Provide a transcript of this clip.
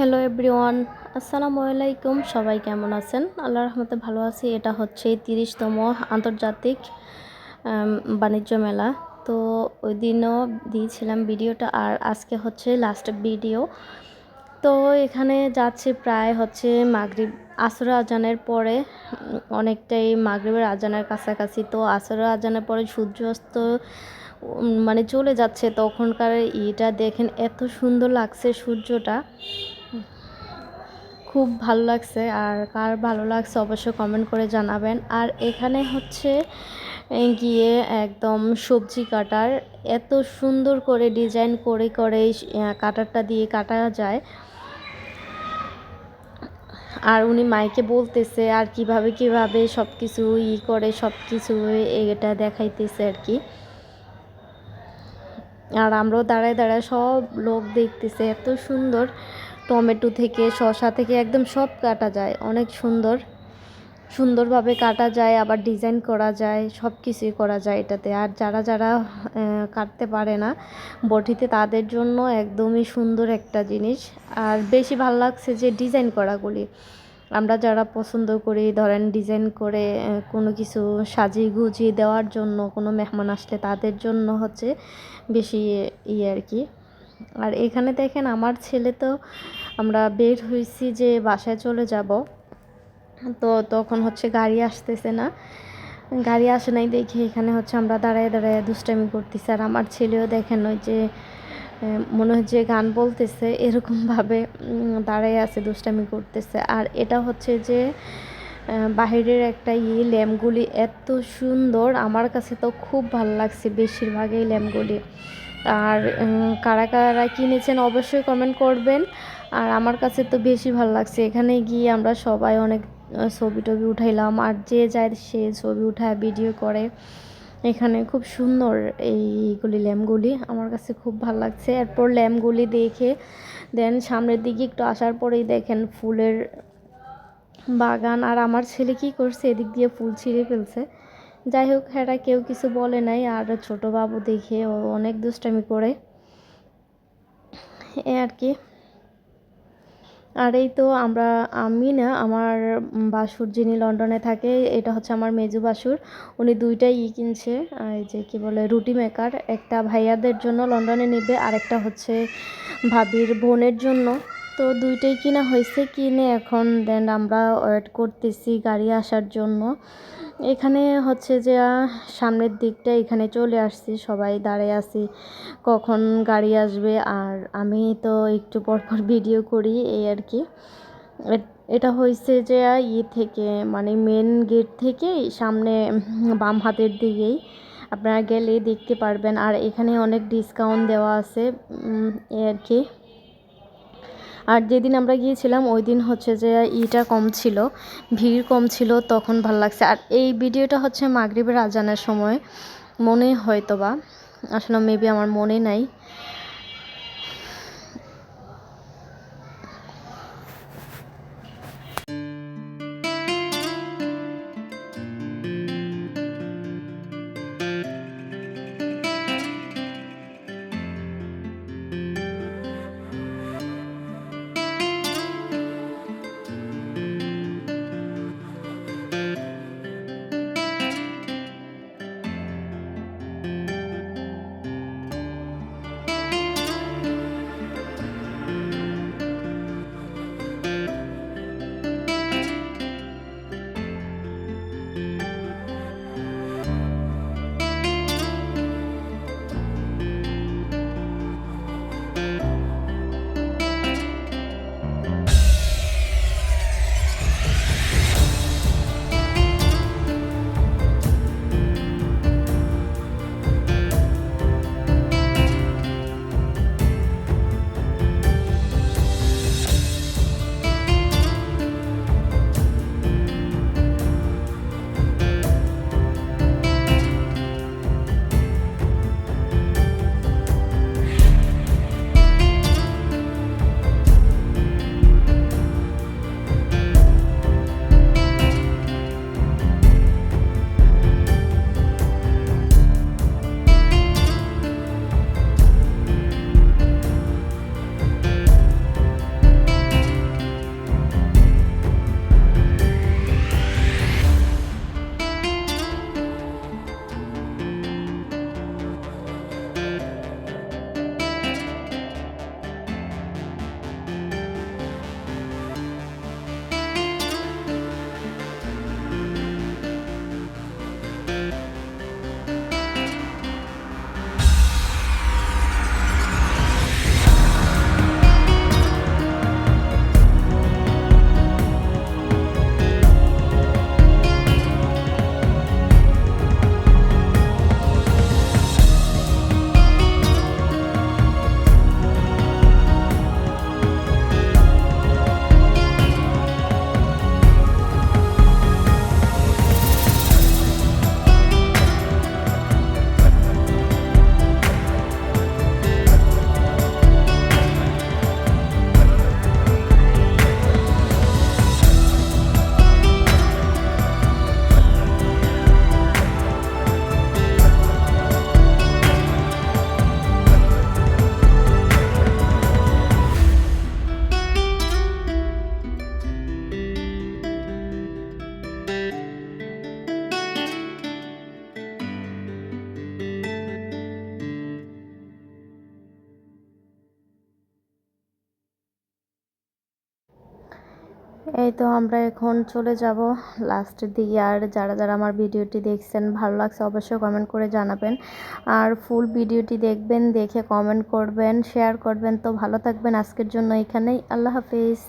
Hello everyone, আসসালামু আলাইকুম। সবাই কেমন আছেন? আল্লাহ রহমতে ভালো আছি। এটা হচ্ছে তিরিশতম আন্তর্জাতিক বাণিজ্য মেলা। তো ওই দিনও দিয়েছিলাম ভিডিওটা আর আজকে হচ্ছে লাস্ট ভিডিও তো এখানে যাচ্ছে প্রায় হচ্ছে মাগরিব, আসর আজানের পরে। অনেকটাই মাগরিবের আজানের কাছাকাছি। তো আসর আজানের পরে সূর্যাস্ত মানে চলে যাচ্ছে। তখনকার ইটা দেখেন, এত সুন্দর লাগছে সূর্যটা। খুব ভালো লাগছে আর কার ভালো লাগছে অবশ্যই কমেন্ট করে জানাবেন। আর এখানে হচ্ছে গিয়ে একদম সবজি কাটার এত সুন্দর করে ডিজাইন করে করে কাটারটা দিয়ে কাটা যায়। আর উনি মাইকে বলতেছে আর কীভাবে কীভাবে সব কিছু ই করে সব কিছু এটা দেখাইতেছে আর কি। আর আমরাও দাঁড়ায় দাঁড়ায় সব লোক দেখতেছে, এত সুন্দর। টমেটো থেকে, শসা থেকে একদম সব কাটা যায়, অনেক সুন্দর। সুন্দরভাবে কাটা যায়, আবার ডিজাইন করা যায়, সব কিছুই করা যায় এটাতে। আর যারা যারা কাটতে পারে না, বটিতে, তাদের জন্য একদমই সুন্দর একটা জিনিস। আর বেশি ভালো লাগছে যে ডিজাইন করাগুলি। আমরা যারা পছন্দ করি, ধরেন ডিজাইন করে কোনো কিছু সাজিয়ে গুজিয়ে দেওয়ার জন্য কোনো মেহমান আসলে তাদের জন্য হচ্ছে বেশি ইয়ে আর কি। আর এখানে দেখেন আমার ছেলে তো আমরা বের হয়েছি যে বাসায় চলে যাব। তো তখন হচ্ছে গাড়ি আসতেছে না। গাড়ি আসে নাই দেখে এখানে হচ্ছে আমরা দাঁড়ায় দাঁড়ায় দুষ্টামি করতেছি। আর আমার ছেলেও দেখেন ওই যে মনে হচ্ছে গান বলতেছে, এরকমভাবে দাঁড়ায় আছে, দুষ্টামি করতেছে। আর এটা হচ্ছে যে বাহিরের একটা ই ল্যাম্পগুলি এত সুন্দর। আমার কাছে তো খুব ভালো লাগছে বেশিরভাগই ল্যাম্পগুলি। আর কারা কারা কিনেছেন অবশ্যই কমেন্ট করবেন। আর আমার কাছে তো বেশি ভালো লাগছে। এখানে গিয়ে আমরা সবাই অনেক ছবি টবি উঠাইলাম। আর যে যায় সে ছবি উঠায় ভিডিও করে। এখানে খুব সুন্দর এইগুলি ল্যাম্পগুলি আমার কাছে খুব ভালো লাগছে। এরপর ল্যাম্পগুলি দেখে, দেন সামনের দিকে একটু আসার পরেই দেখেন ফুলের বাগান। আর আমার ছেলে কি করছে? এদিক দিয়ে ফুল ছিঁড়ে ফেলছে। যাই হোক হ্যাঁ কেউ কিছু বলে নাই। আর ছোট বাবু দেখে ও অনেক দুষ্টামি করে। এ আর কি। আর এই তো আমরা, আমি না আমার বাসুর যিনি লন্ডনে থাকে, এটা হচ্ছে আমার মেজু বাসুর, উনি দুইটাই ই কিনছে এই যে কি বলে, রুটি মেকার একটা ভাইয়াদের জন্য লন্ডনে নেবে আর একটা হচ্ছে ভাবির বোনের জন্য। তো দুইটাই কিনা হয়েছে, কিনে এখন দেন আমরা ওয়েট করতেছি গাড়ি আসার জন্য। এখানে হচ্ছে যে সামনের দিকটা এখানে চলে আসছি, সবাই দাঁড়িয়ে আছি, কখন গাড়ি আসবে, আর আমি তো একটু পর পর ভিডিও করি, এই আর কি। এটা হয়েছে যে ই থেকে মানে মেন গেট থেকেই সামনে বাম হাতের দিকেই আপনারা গেলে দেখতে পারবেন। আর এখানে অনেক ডিসকাউন্ট দেওয়া আছে এই আর কি। আর যেদিন আমরা গিয়েছিলাম, ওই দিন হচ্ছে যে ইটা কম ছিল, ভিড় কম ছিল, তখন ভালো লাগছে। আর এই ভিডিওটা হচ্ছে মাগরীবের আজানের সময় মনে হয়তো বা আসলে মেবি আমার মনে নাই। এই তো আমরা এখন চলে যাব লাস্টের দিকে। আর যারা যারা আমার ভিডিওটি দেখছেন, ভালো লাগছে অবশ্যই কমেন্ট করে জানাবেন। আর ফুল ভিডিওটি দেখবেন, দেখে কমেন্ট করবেন শেয়ার করবেন। তো ভালো থাকবেন আজকের জন্য এখানেই। আল্লাহ হাফিজ।